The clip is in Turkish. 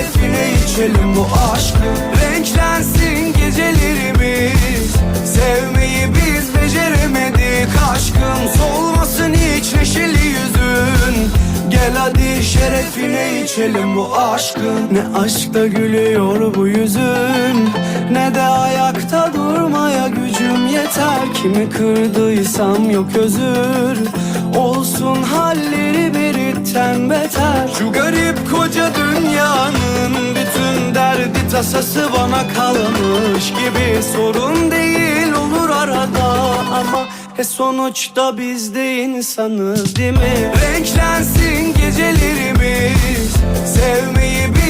şerefine içelim bu aşkı. Renklensin gecelerimiz. Sevmeyi biz beceremedik aşkım. Solmasın hiç neşeli yüzün. Gel hadi şerefine içelim bu aşkın Ne aşkta gülüyor bu yüzün. Ne de ayakta durmaya gücüm yeter. Kimi kırdıysam yok özür Olsun halleri biritten beter Şu garip koca dünyanın bütün derdi tasası bana kalmış gibi Sorun değil olur arada ama e sonuçta biz de insanız değil mi? Renklensin gecelerimiz Sevmeyi biz